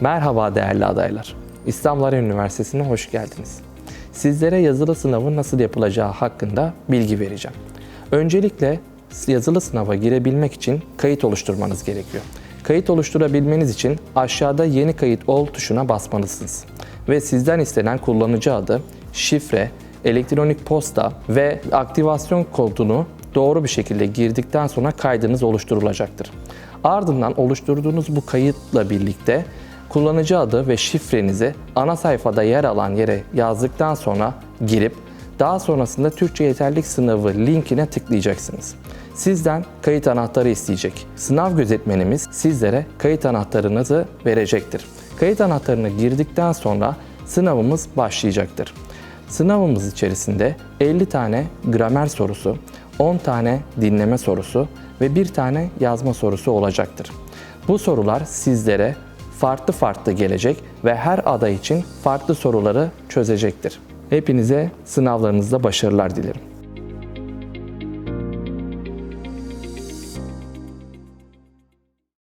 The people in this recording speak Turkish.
Merhaba değerli adaylar. İstanbul Üniversitesi'ne hoş geldiniz. Sizlere yazılı sınavın nasıl yapılacağı hakkında bilgi vereceğim. Öncelikle yazılı sınava girebilmek için kayıt oluşturmanız gerekiyor. Kayıt oluşturabilmeniz için aşağıda yeni kayıt ol tuşuna basmalısınız. Ve sizden istenen kullanıcı adı, şifre, elektronik posta ve aktivasyon kodunu doğru bir şekilde girdikten sonra kaydınız oluşturulacaktır. Ardından oluşturduğunuz bu kayıtla birlikte kullanıcı adı ve şifrenizi ana sayfada yer alan yere yazdıktan sonra girip daha sonrasında Türkçe yeterlik sınavı linkine tıklayacaksınız. Sizden kayıt anahtarı isteyecek. Sınav gözetmenimiz sizlere kayıt anahtarınızı verecektir. Kayıt anahtarını girdikten sonra sınavımız başlayacaktır. Sınavımız içerisinde 50 tane gramer sorusu, 10 tane dinleme sorusu ve bir tane yazma sorusu olacaktır. Bu sorular sizlere farklı farklı gelecek ve her aday için farklı soruları çözecektir. Hepinize sınavlarınızda başarılar dilerim.